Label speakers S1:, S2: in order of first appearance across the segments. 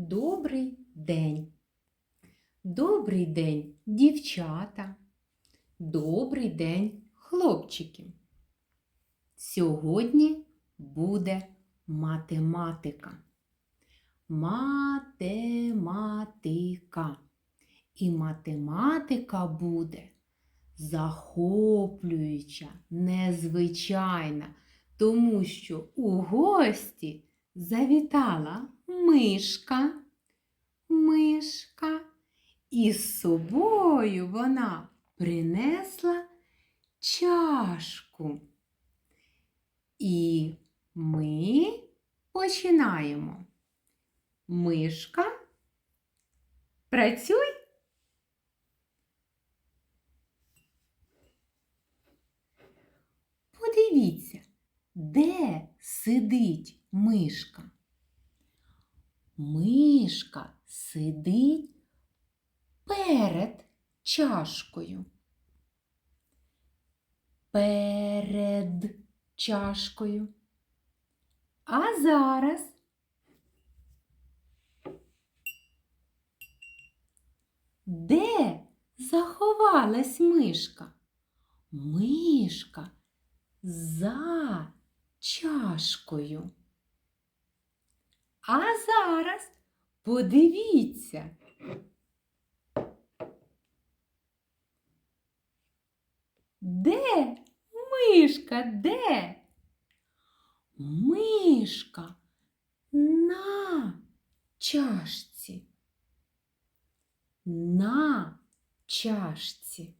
S1: Добрий день. Добрий день, дівчата. Добрий день, хлопчики. Сьогодні буде математика. Математика. І математика буде захоплююча, незвичайна, тому що у гості завітала мишка, мишка, і з собою вона принесла чашку. І ми починаємо. Мишка, працюй. Подивіться, де сидить мишка? Мишка сидить перед чашкою. Перед чашкою. А зараз де заховалась мишка? Мишка за чашкою. А зараз подивіться. Де мишка? Де? Мишка на чашці. На чашці.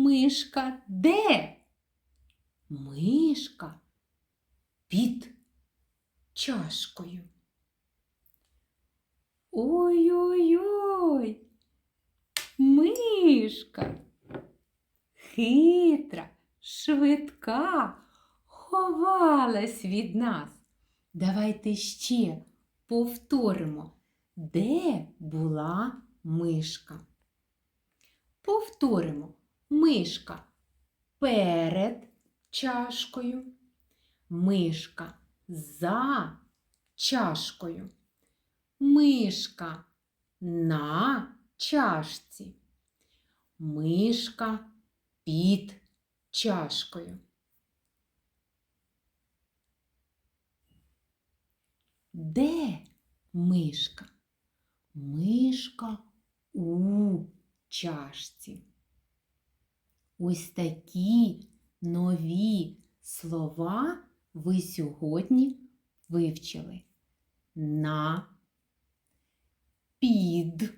S1: Мишка де? Мишка під чашкою. Ой-ой-ой, мишка хитра, швидка, ховалась від нас. Давайте ще повторимо, де була мишка. Повторимо мишка перед чашкою, мишка за чашкою, мишка на чашці, мишка під чашкою. Де мишка? Мишка у чашці. Ось такі нові слова ви сьогодні вивчили. На, під,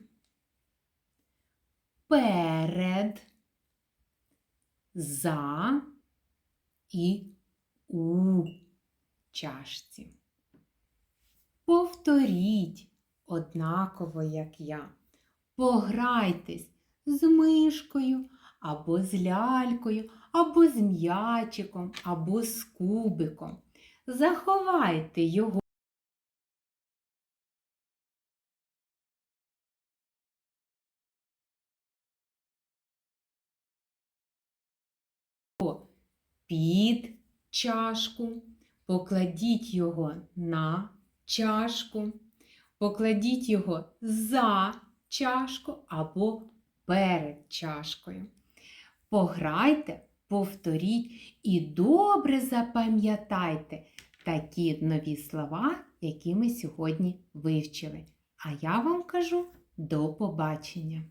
S1: перед, за і у чашці. Повторіть однаково, як я. Пограйтесь з мишкою, або з лялькою, або з м'ячиком, або з кубиком. Заховайте його. Під чашку, покладіть його на чашку, покладіть його за чашку або перед чашкою. Пограйте, повторіть і добре запам'ятайте такі нові слова, які ми сьогодні вивчили. А я вам кажу до побачення!